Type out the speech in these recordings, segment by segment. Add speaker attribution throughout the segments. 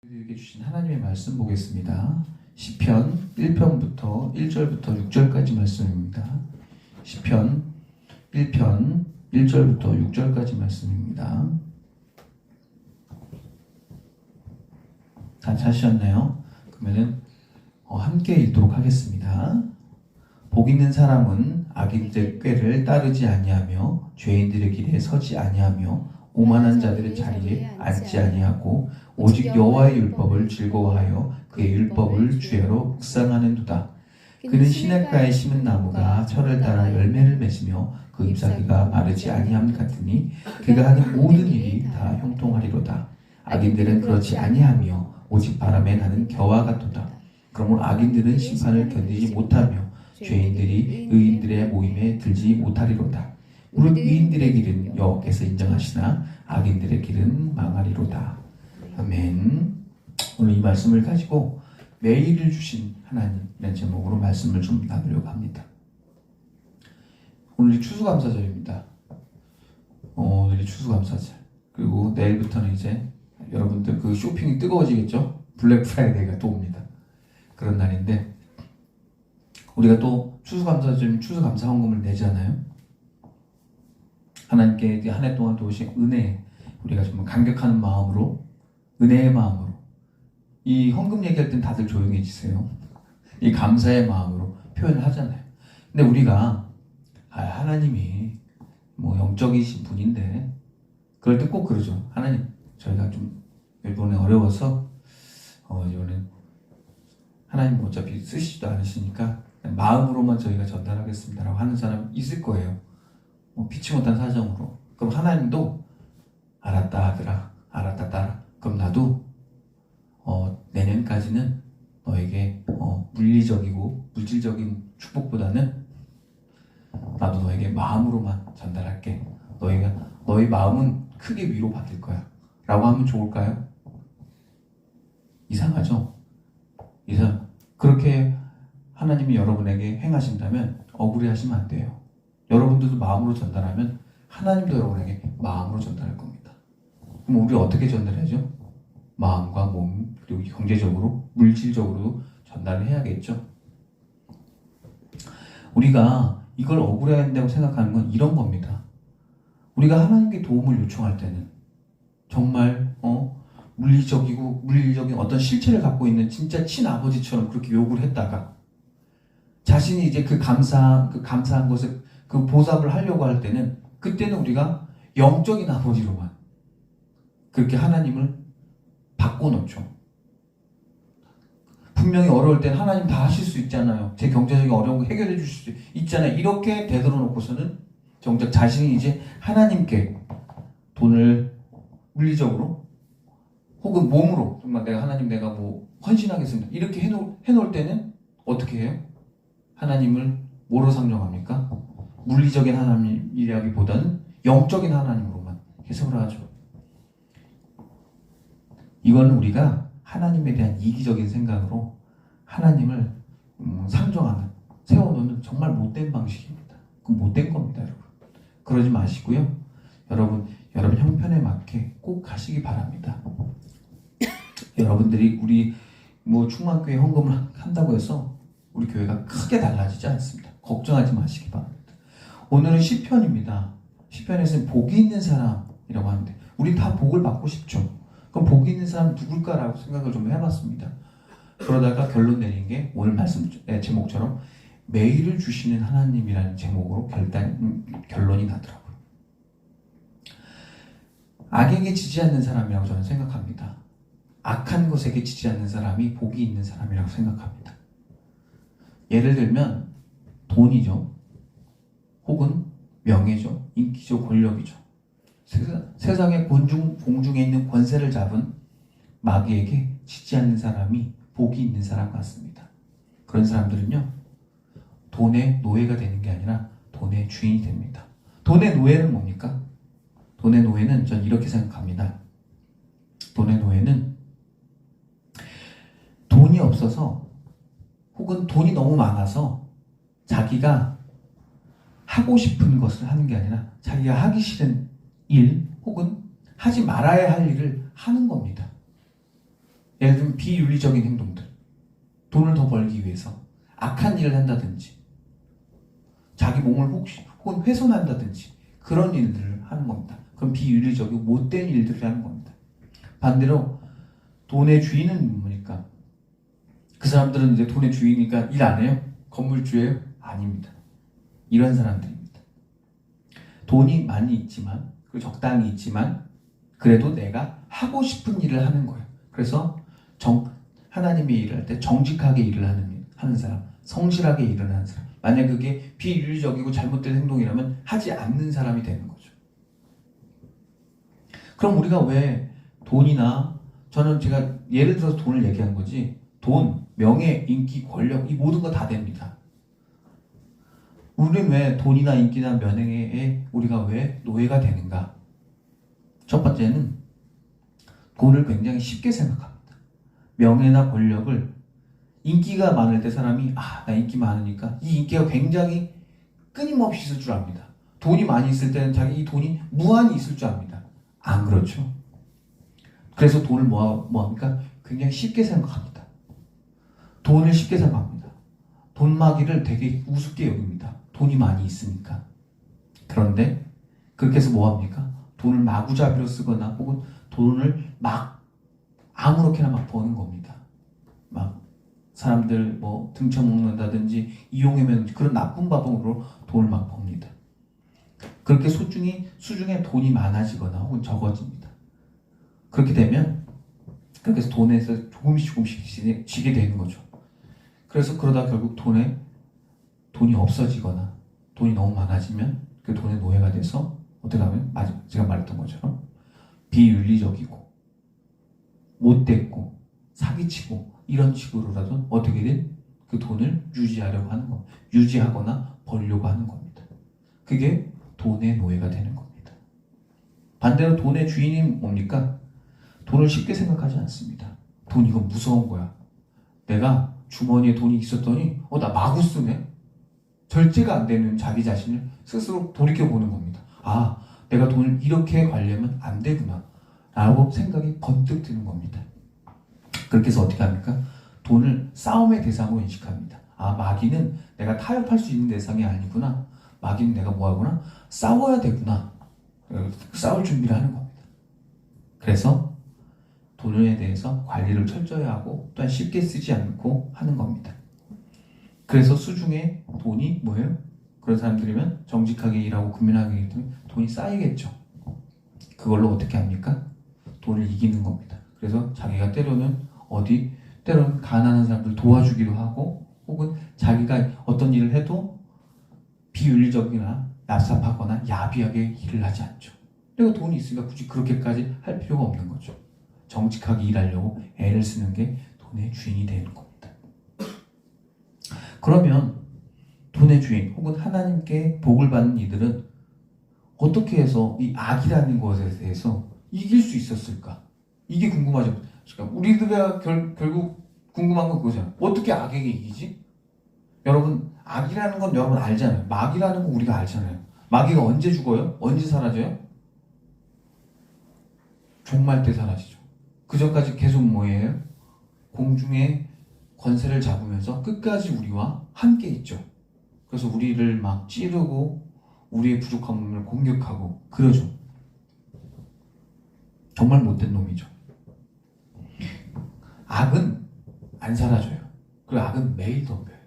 Speaker 1: 우리에게 주신 하나님의 말씀 보겠습니다. 시편 1편부터 1절부터 6절까지 말씀입니다. 시편 1편 1절부터 6절까지 말씀입니다. 다 찾으셨나요? 그러면은 어, 함께 읽도록 하겠습니다. 복 있는 사람은 악인들 꾀를 따르지 아니하며 죄인들의 길에 서지 아니하며 오만한 자들의 자리에 앉지 아니하고 오직 여호와의 율법을 즐거워하여 그의 율법을 주야로 묵상하는도다. 그는 시냇가에 심은 나무가 철을 따라 열매를 맺으며 그 잎사귀가 마르지 아니함 같으니 그가 하는 모든 일이 다 형통하리로다. 악인들은 그렇지 아니하며 오직 바람에 나는 겨와 같도다. 그러므로 악인들은 심판을 견디지 못하며 죄인들이 의인들의 모임에 들지 못하리로다. 무릇 의인들의 길은 여호와께서 인정하시나 악인들의 길은 망하리로다. 아멘. 오늘 이 말씀을 가지고 매일을 주신 하나님이라는 제목으로 말씀을 좀 나누려고 합니다. 오늘이 추수감사절입니다. 어, 오늘이 추수감사절. 그리고 내일부터는 이제 여러분들 그 쇼핑이 뜨거워지겠죠? 블랙 프라이데이가 또 옵니다. 그런 날인데 우리가 또 추수감사절 추수감사 헌금을 내잖아요. 하나님께 한 해 동안 도우신 은혜 우리가 정말 감격하는 마음으로 은혜의 마음으로 이 헌금 얘기할 땐 다들 조용해지세요. 이 감사의 마음으로 표현을 하잖아요. 근데 우리가 아, 하나님이 뭐 영적이신 분인데 그럴 때 꼭 그러죠. 하나님 저희가 좀 이번에 어려워서 어 이번에 하나님 어차피 쓰시지도 않으시니까 마음으로만 저희가 전달하겠습니다라고 하는 사람 있을 거예요. 뭐 피치 못한 사정으로. 그럼 하나님도 알았다 하더라. 알았다 따라. 그럼 나도 어, 내년까지는 너에게 어, 물리적이고 물질적인 축복보다는 나도 너에게 마음으로만 전달할게. 너희가 너의 마음은 크게 위로 받을 거야. 라고 하면 좋을까요? 이상하죠? 이상 그렇게 하나님이 여러분에게 행하신다면 억울해 하시면 안 돼요. 여러분들도 마음으로 전달하면 하나님도 여러분에게 마음으로 전달할 겁니다. 그럼 우리 어떻게 전달해야죠? 마음과 몸 그리고 경제적으로 물질적으로 전달을 해야겠죠. 우리가 이걸 억울해한다고 생각하는 건 이런 겁니다. 우리가 하나님께 도움을 요청할 때는 정말 어 물리적이고 물리적인 어떤 실체를 갖고 있는 진짜 친아버지처럼 그렇게 요구를 했다가 자신이 이제 그 감사 그 감사한 것을 그 보답을 하려고 할 때는 그때는 우리가 영적인 아버지로 만 그렇게 하나님을 바꿔놓죠. 분명히 어려울 땐 하나님 다 하실 수 있잖아요. 제 경제적인 어려운 거 해결해 주실 수 있잖아요. 이렇게 되돌아 놓고서는 정작 자신이 이제 하나님께 돈을 물리적으로 혹은 몸으로 정말 내가 하나님 내가 뭐 헌신하겠습니다. 이렇게 해놓, 해놓을 때는 어떻게 해요? 하나님을 뭐로 상정합니까? 물리적인 하나님이라기보다는 영적인 하나님으로만 해석을 하죠. 이건 우리가 하나님에 대한 이기적인 생각으로 하나님을 음, 상정하는 세워놓는 정말 못된 방식입니다. 그 못된 겁니다, 여러분. 그러지 마시고요. 여러분, 여러분 형편에 맞게 꼭 가시기 바랍니다. 여러분들이 우리 뭐 충만교회 헌금을 한다고 해서 우리 교회가 크게 달라지지 않습니다. 걱정하지 마시기 바랍니다. 오늘은 시편입니다. 시편에서는 복이 있는 사람이라고 하는데 우리 다 복을 받고 싶죠. 그럼 복이 있는 사람 누굴까라고 생각을 좀 해봤습니다. 그러다가 결론 내린 게 오늘 말씀 제목처럼 매일을 주시는 하나님이라는 제목으로 결단 음, 결론이 나더라고요. 악에게 지지 않는 사람이라고 저는 생각합니다. 악한 것에게 지지 않는 사람이 복이 있는 사람이라고 생각합니다. 예를 들면 돈이죠. 혹은 명예죠. 인기죠. 권력이죠. 세상의 공중, 공중에 있는 권세를 잡은 마귀에게 지지 않는 사람이 복이 있는 사람 같습니다. 그런 사람들은요, 돈의 노예가 되는 게 아니라 돈의 주인이 됩니다. 돈의 노예는 뭡니까? 돈의 노예는 전 이렇게 생각합니다. 돈의 노예는 돈이 없어서 혹은 돈이 너무 많아서 자기가 하고 싶은 것을 하는 게 아니라 자기가 하기 싫은 일 혹은 하지 말아야 할 일을 하는 겁니다. 예를 들면 비윤리적인 행동들. 돈을 더 벌기 위해서 악한 일을 한다든지 자기 몸을 혹시 혹은 훼손한다든지 그런 일들을 하는 겁니다. 그럼 비윤리적이고 못된 일들을 하는 겁니다. 반대로 돈의 주인은 뭡니까? 그 사람들은 이제 돈의 주인이니까 일 안 해요? 건물주예요? 아닙니다. 이런 사람들입니다. 돈이 많이 있지만 그 적당히 있지만 그래도 내가 하고 싶은 일을 하는 거예요. 그래서 정 하나님의 일을 할 때 정직하게 일을 하는 하는 사람, 성실하게 일을 하는 사람. 만약 그게 비윤리적이고 잘못된 행동이라면 하지 않는 사람이 되는 거죠. 그럼 우리가 왜 돈이나 저는 제가 예를 들어서 돈을 얘기한 거지 돈, 명예, 인기, 권력 이 모든 거 다 됩니다. 우리는 왜 돈이나 인기나 명예에 우리가 왜 노예가 되는가? 첫 번째는 돈을 굉장히 쉽게 생각합니다. 명예나 권력을 인기가 많을 때 사람이 아, 나 인기 많으니까 이 인기가 굉장히 끊임없이 있을 줄 압니다. 돈이 많이 있을 때는 자기 이 돈이 무한히 있을 줄 압니다. 안 그렇죠. 그래서 돈을 뭐, 뭐 합니까? 굉장히 쉽게 생각합니다. 돈을 쉽게 생각합니다. 돈마기를 되게 우습게 여깁니다. 돈이 많이 있으니까. 그런데 그렇게 해서 뭐 합니까? 돈을 마구잡이로 쓰거나 혹은 돈을 막 아무렇게나 막 버는 겁니다. 막 사람들 뭐 등쳐먹는다든지 이용하면 그런 나쁜 방법으로 돈을 막 법니다. 그렇게 소중히 수중에 돈이 많아지거나 혹은 적어집니다. 그렇게 되면 그렇게 해서 돈에서 조금씩 조금씩 지- 지게 되는 거죠. 그래서 그러다 결국 돈에 돈이 없어지거나 돈이 너무 많아지면 그 돈의 노예가 돼서 어떻게 하면 제가 말했던 것처럼 비윤리적이고 못됐고 사기치고 이런 식으로라도 어떻게든 그 돈을 유지하려고 하는 겁니다. 유지하거나 벌려고 하는 겁니다. 그게 돈의 노예가 되는 겁니다. 반대로 돈의 주인이 뭡니까? 돈을 쉽게 생각하지 않습니다. 돈 이거 무서운 거야. 내가 주머니에 돈이 있었더니 어 나 마구 쓰네. 절제가 안 되는 자기 자신을 스스로 돌이켜 보는 겁니다. 아, 내가 돈을 이렇게 관리하면 안 되구나. 라고 생각이 번뜩 드는 겁니다. 그렇게 해서 어떻게 합니까? 돈을 싸움의 대상으로 인식합니다. 아, 마귀는 내가 타협할 수 있는 대상이 아니구나. 마귀는 내가 뭐 하구나? 싸워야 되구나. 어, 싸울 준비를 하는 겁니다. 그래서 돈에 대해서 관리를 철저히 하고 또한 쉽게 쓰지 않고 하는 겁니다. 그래서 수중에 돈이 뭐예요? 그런 사람들이면 정직하게 일하고 일하기 때문에 돈이 쌓이겠죠. 그걸로 어떻게 합니까? 돈을 이기는 겁니다. 그래서 자기가 때로는 어디 때로는 가난한 사람들 도와주기도 하고 혹은 자기가 어떤 일을 해도 비윤리적이나 납삽하거나 야비하게 일을 하지 않죠. 내가 돈이 있으니까 굳이 그렇게까지 할 필요가 없는 거죠. 정직하게 일하려고 애를 쓰는 게 돈의 주인이 되는 겁니다. 그러면 돈의 주인 혹은 하나님께 복을 받는 이들은 어떻게 해서 이 악이라는 것에 대해서 이길 수 있었을까? 이게 궁금하죠. 그러니까 우리들가 결, 결국 궁금한 건 그거잖아요. 어떻게 악에게 이기지? 여러분 악이라는 건 여러분 알잖아요. 마귀라는 건 우리가 알잖아요. 마귀가 언제 죽어요? 언제 사라져요? 종말 때 사라지죠. 그 전까지 계속 뭐예요? 공중에 권세를 잡으면서 끝까지 우리와 함께 있죠. 그래서 우리를 막 찌르고 우리의 부족함을 공격하고 그러죠. 정말 못된 놈이죠. 악은 안 사라져요. 그리고 악은 매일 덤벼요.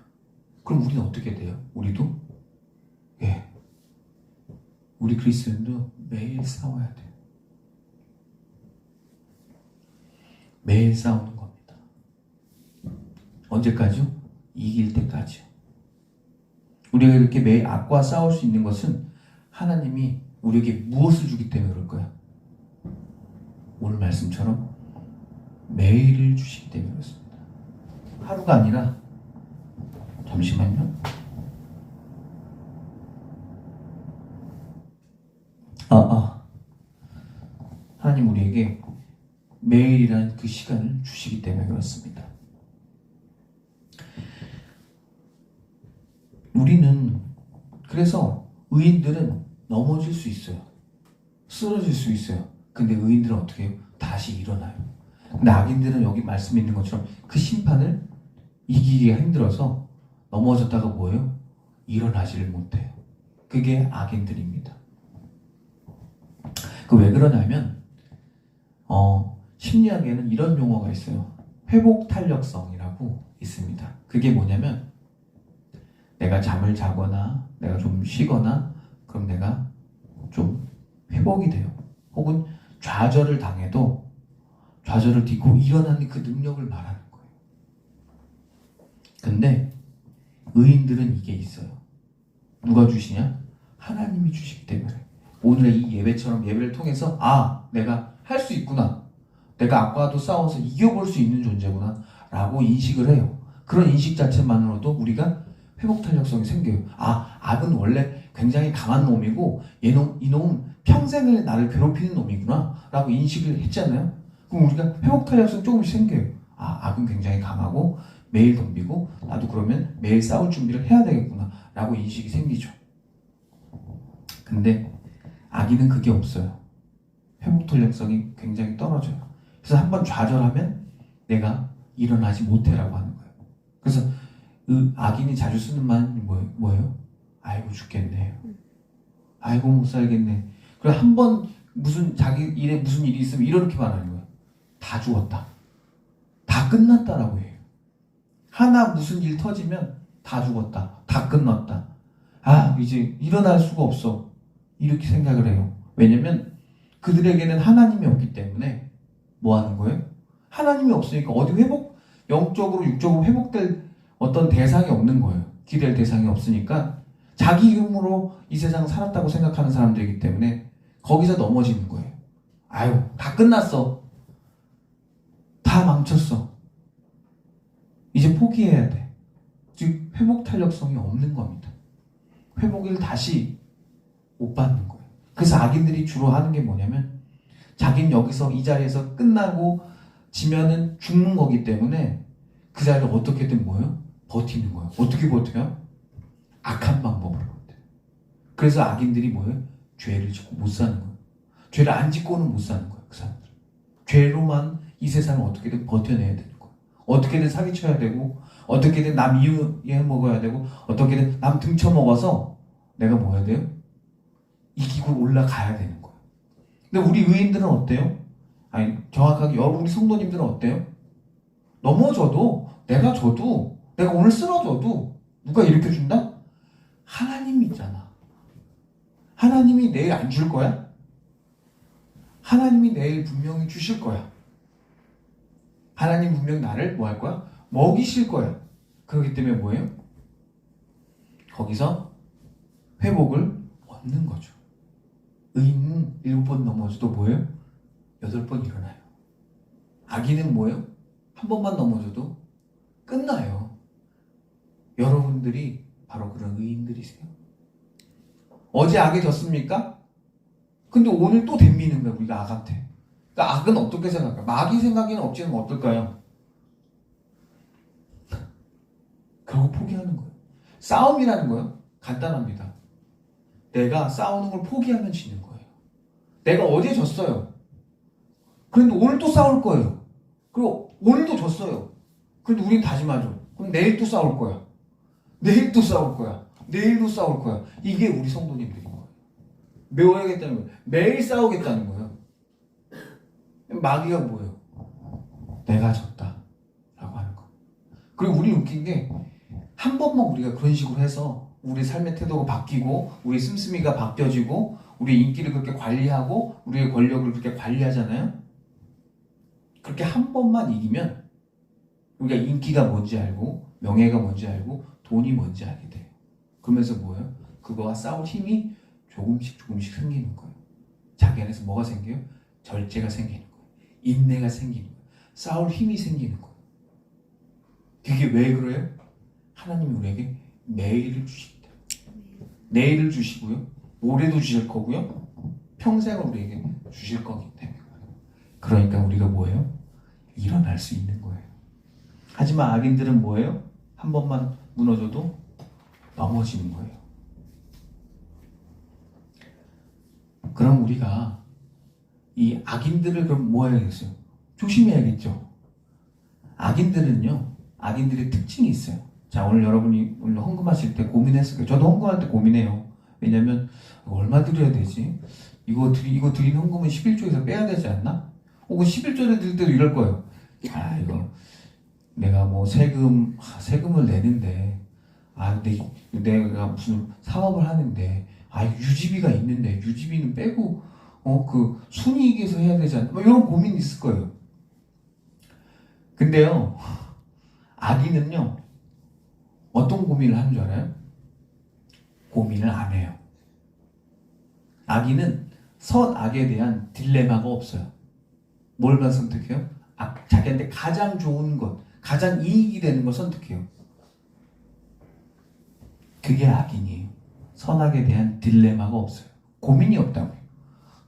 Speaker 1: 그럼 우리는 어떻게 돼요? 우리도 예, 우리 그리스도인도 매일 싸워야 돼요. 매일 싸우는 겁니다. 언제까지요? 이길 때까지요. 우리가 이렇게 매일 악과 싸울 수 있는 것은 하나님이 우리에게 무엇을 주기 때문에 그럴 거야. 오늘 말씀처럼 매일을 주시기 때문에 그렇습니다. 하루가 아니라 잠시만요. 아, 아. 하나님 우리에게 매일이라는 그 시간을 주시기 때문에 그렇습니다. 우리는 그래서 의인들은 넘어질 수 있어요. 쓰러질 수 있어요. 근데 의인들은 어떻게 해요? 다시 일어나요. 근데 악인들은 여기 말씀에 있는 것처럼 그 심판을 이기기가 힘들어서 넘어졌다가 뭐예요? 일어나지를 못해요. 그게 악인들입니다. 그 왜 그러냐면 어, 심리학에는 이런 용어가 있어요. 회복 탄력성이라고 있습니다. 그게 뭐냐면 내가 잠을 자거나 내가 좀 쉬거나 그럼 내가 좀 회복이 돼요. 혹은 좌절을 당해도 좌절을 딛고 일어나는 그 능력을 말하는 거예요. 근데 의인들은 이게 있어요. 누가 주시냐? 하나님이 주시기 때문에. 오늘의 이 예배처럼 예배를 통해서 아, 내가 할 수 있구나. 내가 악과도 싸워서 이겨볼 수 있는 존재구나. 라고 인식을 해요. 그런 인식 자체만으로도 우리가 회복 탄력성이 생겨요. 아, 악은 원래 굉장히 강한 놈이고 얘놈, 이놈 평생을 나를 괴롭히는 놈이구나. 라고 인식을 했잖아요. 그럼 우리가 회복 탄력성 조금씩 생겨요. 아, 악은 굉장히 강하고 매일 덤비고 나도 그러면 매일 싸울 준비를 해야 되겠구나. 라고 인식이 생기죠. 근데 악인은 그게 없어요. 회복 탄력성이 굉장히 떨어져요. 그래서 한번 좌절하면 내가 일어나지 못해라고 하는 거예요. 그래서 그 악인이 자주 쓰는 말이 뭐- 뭐예요? 아이고 죽겠네. 아이고 못 살겠네. 그리고 한 번 무슨 자기 일에 무슨 일이 있으면 이렇게 말하는 거예요. 다 죽었다. 다 끝났다라고 해요. 하나 무슨 일 터지면 다 죽었다. 다 끝났다. 아 이제 일어날 수가 없어. 이렇게 생각을 해요. 왜냐면 그들에게는 하나님이 없기 때문에 뭐 하는 거예요? 하나님이 없으니까 어디 회복, 영적으로, 육적으로 회복될 어떤 대상이 없는 거예요. 기댈 대상이 없으니까 자기 힘으로 이 세상 살았다고 생각하는 사람들이기 때문에 거기서 넘어지는 거예요. 아유, 다 끝났어. 다 망쳤어. 이제 포기해야 돼. 즉, 회복 탄력성이 없는 겁니다. 회복을 다시 못 받는 거예요. 그래서 악인들이 주로 하는 게 뭐냐면 자기는 여기서 이 자리에서 끝나고 지면은 죽는 거기 때문에 그 자리를 어떻게든 뭐예요? 버티는 거예요. 어떻게 버텨요? 악한 방법으로 버텨요. 그래서 악인들이 뭐예요? 죄를 짓고 못 사는 거예요. 죄를 안 짓고는 못 사는 거예요. 그 사람들. 죄로만 이 세상을 어떻게든 버텨내야 되는 거예요. 어떻게든 사기쳐야 되고 어떻게든 남 이유해 먹어야 되고 어떻게든 남 등쳐 먹어서 내가 뭐 해야 돼요? 이기고 올라가야 되는 거예요. 근데 우리 의인들은 어때요? 아니 정확하게 여러분 우리 성도님들은 어때요? 넘어져도 내가 져도 내가 오늘 쓰러져도 누가 일으켜 준다? 하나님이 있잖아. 하나님이 내일 안 줄 거야? 하나님이 내일 분명히 주실 거야. 하나님 분명 나를 뭐 할 거야? 먹이실 거야. 그렇기 때문에 뭐예요? 거기서 회복을 얻는 거죠. 의인은 일곱 번 넘어져도 뭐예요? 여덟 번 일어나요. 악인은 뭐예요? 한 번만 넘어져도 끝나요. 여러분들이 바로 그런 의인들이세요. 어제 악에 졌습니까? 근데 오늘 또 댐미는 거야, 우리가 악한테. 그러니까 악은 어떻게 생각할까? 마귀 생각에는 억지는 어떨까요? 결국 포기하는 거예요. 싸움이라는 거요? 간단합니다. 내가 싸우는 걸 포기하면 지는 거예요. 내가 어제 졌어요. 그런데 오늘 또 싸울 거예요. 그리고 오늘도 졌어요. 그런데 우린 다짐하죠. 그럼 내일 또 싸울 거야. 내일 또 싸울 거야. 내일도 싸울 거야. 이게 우리 성도님들인 거예요. 매워야겠다는 거예요. 매일 싸우겠다는 거예요. 마귀가 뭐예요? 내가 졌다. 라고 하는 거. 그리고 우리 웃긴 게 한 번만 우리가 그런 식으로 해서 우리 삶의 태도가 바뀌고 우리 씀씀이가 바뀌어지고 우리 인기를 그렇게 관리하고 우리의 권력을 그렇게 관리하잖아요. 그렇게 한 번만 이기면 우리가 인기가 뭔지 알고 명예가 뭔지 알고 돈이 뭔지 알게 돼요. 그러면서 뭐예요? 그거와 싸울 힘이 조금씩 조금씩 생기는 거예요. 자기 안에서 뭐가 생겨요? 절제가 생기는 거예요. 인내가 생기는 거예요. 싸울 힘이 생기는 거예요. 그게 왜 그래요? 하나님이 우리에게 내일을 주십니다. 내일을 주시고요. 올해도 주실 거고요. 평생을 우리에게 주실 거기 때문에. 그러니까 우리가 뭐예요? 일어날 수 있는 거예요. 하지만 악인들은 뭐예요? 한 번만 무너져도 넘어지는 거예요. 그럼 우리가 이 악인들을 그럼 뭐 해야겠어요? 조심해야겠죠. 악인들은요, 악인들의 특징이 있어요. 자, 오늘 여러분이 오늘 헌금하실 때 고민했을 거예요. 저도 헌금할 때 고민해요. 왜냐면, 얼마 드려야 되지? 이거 드리, 이거 드린 헌금은 11조에서 빼야 되지 않나? 혹은 11조를 드릴 때도 이럴 거예요. 아, 이거, 내가 뭐 세금, 아, 세금을 내는데, 아, 내, 내가 무슨 사업을 하는데, 아, 유지비가 있는데, 유지비는 빼고, 어, 그, 순이익에서 해야 않나? 뭐 이런 고민이 있을 거예요. 근데요, 악인은요, 어떤 고민을 하는 줄 알아요? 고민을 안 해요. 악인은 선악에 대한 딜레마가 없어요. 뭘만 선택해요? 악, 자기한테 가장 좋은 것, 가장 이익이 되는 걸 선택해요. 그게 악인이에요. 선악에 대한 딜레마가 없어요. 고민이 없다고요.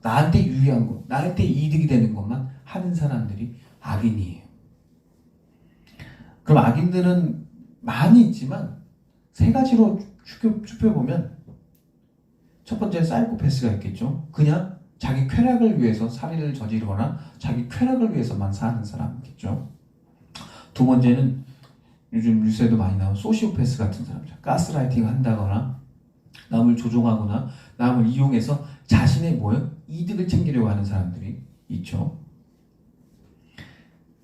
Speaker 1: 나한테 유리한 것, 나한테 이득이 되는 것만 하는 사람들이 악인이에요. 그럼 악인들은 많이 있지만 세 가지로 좁혀보면 첫 번째 사이코패스가 있겠죠. 그냥 자기 쾌락을 위해서 살인을 저지르거나 자기 쾌락을 위해서만 사는 사람이겠죠. 두 번째는 요즘 뉴스에도 많이 나온 소시오패스 같은 사람들. 가스라이팅 한다거나 남을 조종하거나 남을 이용해서 자신의 뭐요? 이득을 챙기려고 하는 사람들이 있죠.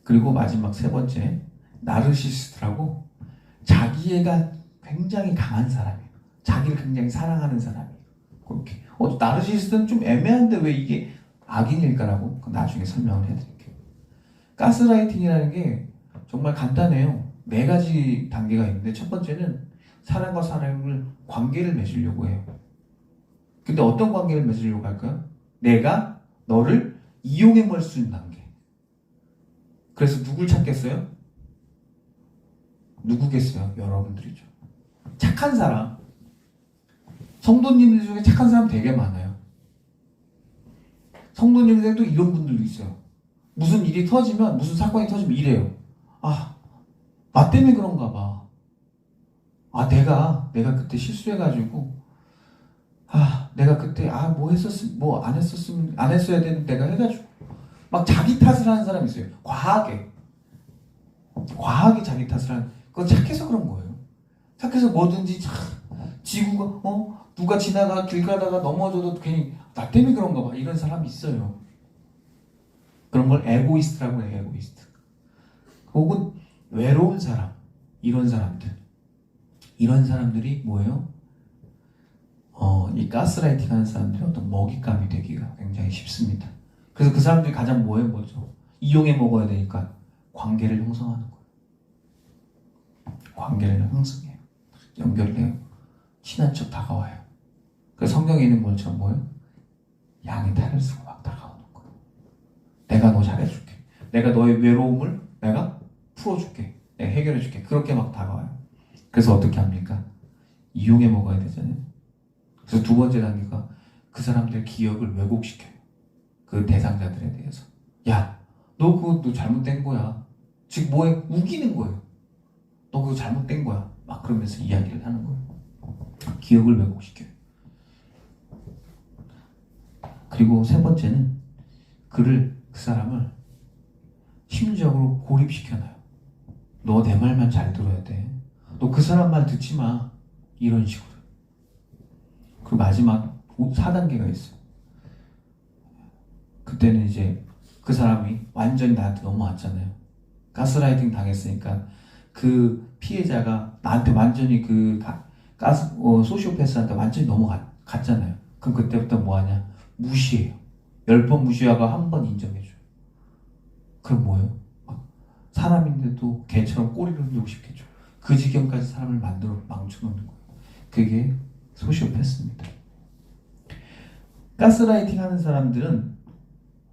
Speaker 1: 그리고 마지막 세 번째 나르시스트라고 자기애가 굉장히 강한 사람이에요. 자기를 굉장히 사랑하는 사람이에요. 그렇게. 어, 나르시스트는 좀 애매한데 왜 이게 악인일까라고 나중에 설명을 해드릴게요. 가스라이팅이라는 게 정말 간단해요. 네 가지 단계가 있는데 첫 번째는 사람과 사람을 관계를 맺으려고 해요. 근데 어떤 관계를 맺으려고 할까요? 내가 너를 이용해 먹을 수 있는 단계. 그래서 누굴 찾겠어요? 누구겠어요? 여러분들이죠. 착한 사람. 성도님들 중에 착한 사람 되게 많아요. 성도님들 중에도 이런 분들도 있어요. 무슨 일이 터지면, 무슨 사건이 터지면 이래요. 아, 나 때문에 그런가 봐. 아, 내가, 내가 그때 실수해가지고, 아, 내가 그때, 아, 뭐 했었으면, 뭐안 했었으면, 안 했어야 되는데 내가 해가지고. 막 자기 탓을 하는 사람이 있어요. 과하게. 과하게 자기 탓을 하는, 그거 착해서 그런 거예요. 착해서 뭐든지 참, 지구가, 어? 누가 지나가, 길 가다가 넘어져도 괜히, 나 때문에 그런가 봐. 이런 사람이 있어요. 그런 걸 에고이스트라고 해요, 에고이스트. 혹은 외로운 사람, 이런 사람들. 이런 사람들이 뭐예요? 어, 이 가스라이팅 하는 사람들이 어떤 먹잇감이 되기가 굉장히 쉽습니다. 그래서 그 사람들이 가장 뭐예요? 뭐죠? 이용해 먹어야 되니까 관계를 형성하는 거예요. 관계를 형성해요. 연결돼요. 친한 척 다가와요. 그래서 성경에 있는 것처럼 뭐예요? 양이 탈을 쓰고 막 다가오는 거예요. 내가 너 잘해줄게. 내가 너의 외로움을 내가 풀어줄게. 내가 해결해줄게. 그렇게 막 다가와요. 그래서 어떻게 합니까? 이용해 먹어야 되잖아요. 그래서 두 번째 단계가 그 사람들 기억을 왜곡시켜요. 그 대상자들에 대해서. 야, 너너 잘못된 거야. 즉 뭐에 우기는 거예요. 너 그거 잘못된 거야. 막 그러면서 이야기를 하는 거예요. 기억을 왜곡시켜요. 그리고 세 번째는 그를 그 사람을 심리적으로 고립시켜놔요. 너 내 말만 잘 들어야 돼. 너 그 사람 말 듣지 마. 이런 식으로. 그 마지막 4단계가 있어요. 그때는 이제 그 사람이 완전히 나한테 넘어왔잖아요. 가스라이팅 당했으니까 그 피해자가 나한테 완전히 그 가, 가스 어, 소시오패스한테 완전히 넘어갔잖아요. 그럼 그때부터 뭐 하냐? 무시해요. 열 번 무시하고 한 번 인정해줘요. 그럼 뭐예요? 막 사람인데도 개처럼 꼬리를 흔들고 싶겠죠. 그 지경까지 사람을 만들어 망쳐놓는 거예요. 그게 소시오패스입니다. 가스라이팅 하는 사람들은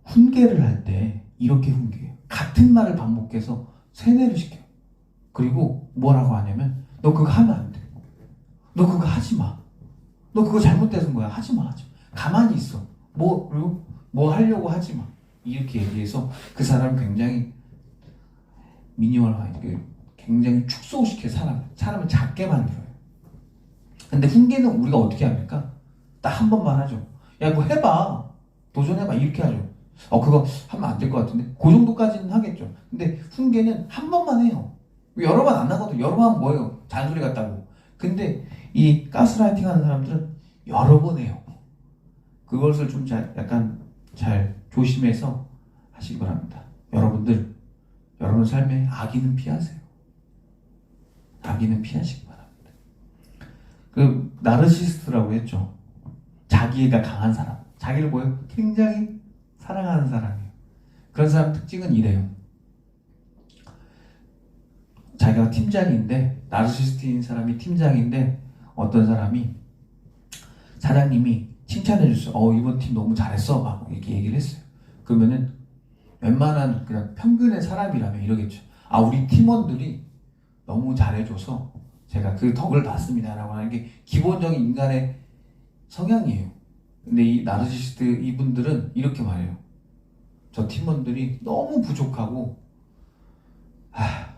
Speaker 1: 훈계를 할 때 이렇게 훈계해요. 같은 말을 반복해서 세뇌를 시켜요. 그리고 뭐라고 하냐면 너 그거 하면 안 돼. 너 그거 하지 마. 너 그거 잘못된 거야. 하지 마. 하지 마. 가만히 있어. 뭐 그리고 뭐 하려고 하지 마. 이렇게 얘기해서 그 사람 굉장히 미니멀화 굉장히 축소시켜 사람 사람을 작게 만들어요. 근데 훈계는 우리가 어떻게 합니까? 딱 한 번만 하죠. 야, 뭐 해봐. 도전해봐. 이렇게 하죠. 어 그거 하면 안 될 것 같은데 그 정도까지는 하겠죠. 근데 훈계는 한 번만 해요. 여러 번 안 하거든. 여러 번 뭐예요? 잔소리 같다고. 근데 이 가스라이팅 하는 사람들은 여러 번 해요. 그것을 좀 잘, 약간 잘 조심해서 하시기 바랍니다. 여러분들, 여러분 삶에 악의는 피하세요. 악의는 피하시기 바랍니다. 그, 나르시스트라고 했죠. 자기가 강한 사람. 자기를 뭐예요? 굉장히 사랑하는 사람이에요. 그런 사람 특징은 이래요. 자기가 팀장인데, 나르시스트인 사람이 팀장인데, 어떤 사람이 사장님이 칭찬해 줬어요. 어, 이번 팀 너무 잘했어. 막 이렇게 얘기를 했어요. 그러면은 웬만한 그냥 평균의 사람이라면 이러겠죠. 아, 우리 팀원들이 너무 잘해줘서 제가 그 덕을 봤습니다. 라고 하는 게 기본적인 인간의 성향이에요. 근데 이 나르시스트 이분들은 이렇게 말해요. 저 팀원들이 너무 부족하고, 아,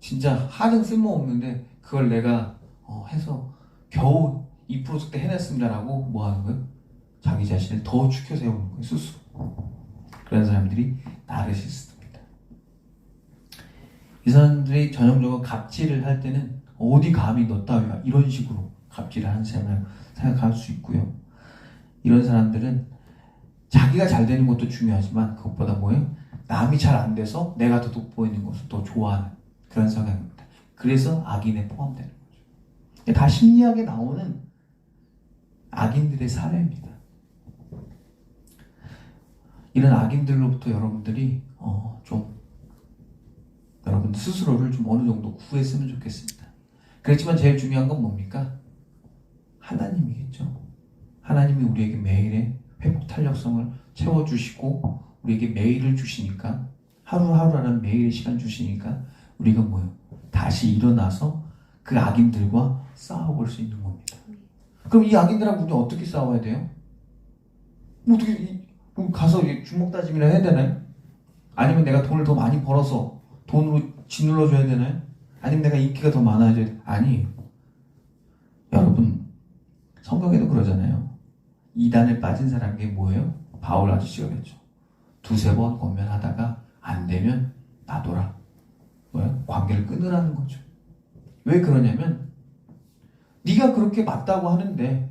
Speaker 1: 진짜 하등 쓸모없는데 그걸 내가 어, 해서 겨우 이 프로젝트 해냈습니다라고 뭐 하는 거예요? 자기 자신을 더 축혀 세우는 거예요, 스스로. 그런 사람들이 나르시스트입니다. 이 사람들이 전형적으로 갑질을 할 때는 어디 감히 너 따위야 이런 식으로 갑질을 하는 사람을 생각할 수 있고요. 이런 사람들은 자기가 잘 되는 것도 중요하지만 그것보다 뭐예요? 남이 잘 안 돼서 내가 더 돋보이는 것을 더 좋아하는 그런 성향입니다. 그래서 악인에 포함되는 거죠. 다 심리학에 나오는 악인들의 사례입니다. 이런 악인들로부터 여러분들이 어, 좀 여러분 스스로를 좀 어느 정도 구했으면 좋겠습니다. 그렇지만 제일 중요한 건 뭡니까? 하나님이겠죠. 하나님이 우리에게 매일의 회복 탄력성을 채워주시고 우리에게 매일을 주시니까 하루하루라는 매일의 시간 주시니까 우리가 뭐예요? 다시 일어나서 그 악인들과 싸워볼 수 있는 겁니다. 그럼 이 악인들하고 우리 어떻게 싸워야 돼요? 뭐 어떻게 이- 뭐 가서 이 주먹 다짐이나 해야 되나요? 아니면 내가 돈을 더 많이 벌어서 돈으로 짓눌러 줘야 되나요? 아니면 내가 인기가 더 많아져야 돼? 아니 여러분 성경에도 그러잖아요. 이단에 빠진 사람이 뭐예요? 바울 아저씨가 그랬죠. 두세 번 권면하다가 안 되면 놔둬라. 뭐야? 관계를 끊으라는 거죠. 왜 그러냐면 네가 그렇게 맞다고 하는데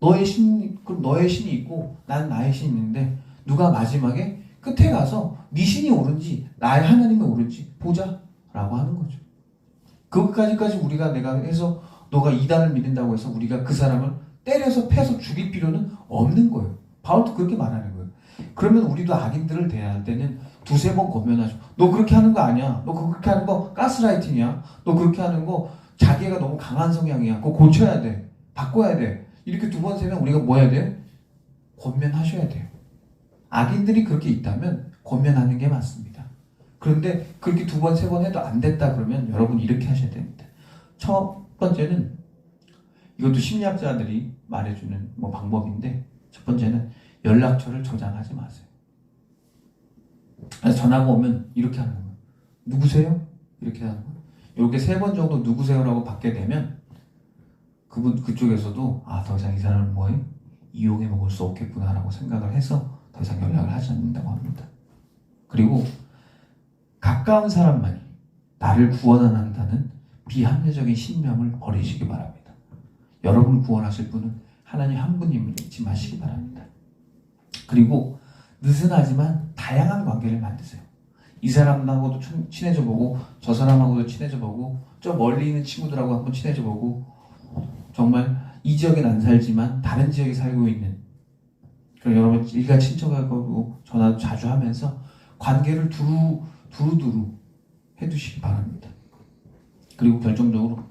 Speaker 1: 너의 신 그럼 너의 신이 있고 난 나의 신이 있는데 누가 마지막에 끝에 가서 네 신이 옳은지 나의 하나님이 옳은지 보자라고 하는 거죠. 그것까지까지 우리가 내가 해서 너가 이단을 믿는다고 해서 우리가 그 사람을 때려서 패서 죽일 필요는 없는 거예요. 바울도 그렇게 말하는 거예요. 그러면 우리도 악인들을 대할 때는 두세 번 권면하죠. 너 그렇게 하는 거 아니야. 너 그렇게 하는 거 가스라이팅이야. 너 그렇게 하는 거 자기가 너무 강한 성향이야. 그거 고쳐야 돼. 바꿔야 돼. 이렇게 두 번 세면 우리가 뭐 해야 돼요? 권면하셔야 돼요. 악인들이 그렇게 있다면 권면하는 게 맞습니다. 그런데 그렇게 두 번, 세 번 해도 안 됐다 그러면 여러분 이렇게 하셔야 됩니다. 첫 번째는 이것도 심리학자들이 말해주는 뭐 방법인데 첫 번째는 연락처를 저장하지 마세요. 그래서 전화가 오면 이렇게 하는 거예요. 누구세요? 이렇게 하는 거예요. 이렇게 세 번 정도 누구세요라고 받게 되면 그분 그쪽에서도 아 더 이상 이 사람은 뭐예요? 이용해 먹을 수 없겠구나라고 생각을 해서 더 이상 연락을 하지 않는다고 합니다. 그리고 가까운 사람만이 나를 구원한다는 비합리적인 신념을 버리시기 바랍니다. 여러분을 구원하실 분은 하나님 한 분임을 잊지 마시기 바랍니다. 그리고 느슨하지만 다양한 관계를 만드세요. 이 사람하고도 친- 친해져 보고 저 사람하고도 친해져 보고 저 멀리 있는 친구들하고 한번 친해져 보고 정말 이 지역엔 안 살지만 다른 지역에 살고 있는 그럼 여러분 일가 친척하고 전화도 자주 하면서 관계를 두루 두루두루 해두시기 바랍니다. 그리고 결정적으로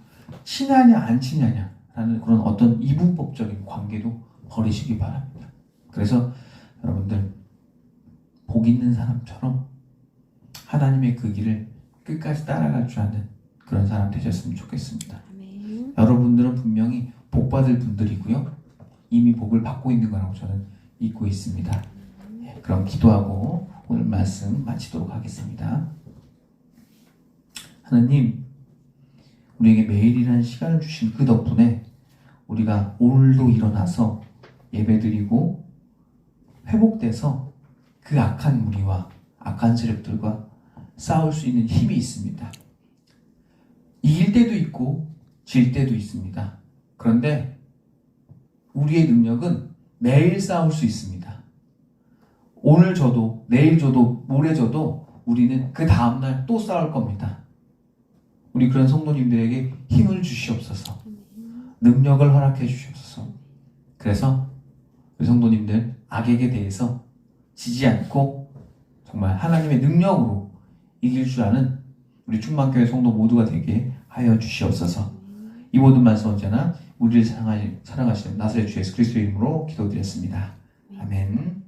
Speaker 1: 친하냐 안 친하냐라는 그런 어떤 이분법적인 관계도 버리시기 바랍니다. 그래서 여러분들 복 있는 사람처럼 하나님의 그 길을 끝까지 따라갈 줄 아는 그런 사람 되셨으면 좋겠습니다. 여러분들은 분명히 복 받을 분들이고요. 이미 복을 받고 있는 거라고 저는 믿고 있습니다. 예, 그럼 기도하고 오늘 말씀 마치도록 하겠습니다. 하나님, 우리에게 매일이라는 시간을 주신 그 덕분에 우리가 오늘도 일어나서 예배드리고 회복돼서 그 악한 무리와 악한 세력들과 싸울 수 있는 힘이 있습니다. 이길 때도 있고 질 때도 있습니다. 그런데 우리의 능력은 매일 싸울 수 있습니다. 오늘 저도 내일 저도 모레 저도 우리는 그 다음날 또 싸울 겁니다. 우리 그런 성도님들에게 힘을 주시옵소서. 능력을 허락해 주시옵소서. 그래서 우리 성도님들 악에게 대해서 지지 않고 정말 하나님의 능력으로 이길 줄 아는 우리 충만교회 성도 모두가 되게 하여 주시옵소서. 이 모든 말씀 언제나 우리를 사랑하, 사랑하시는 나사렛 주 예수 그리스도의 이름으로 기도드렸습니다. 아멘.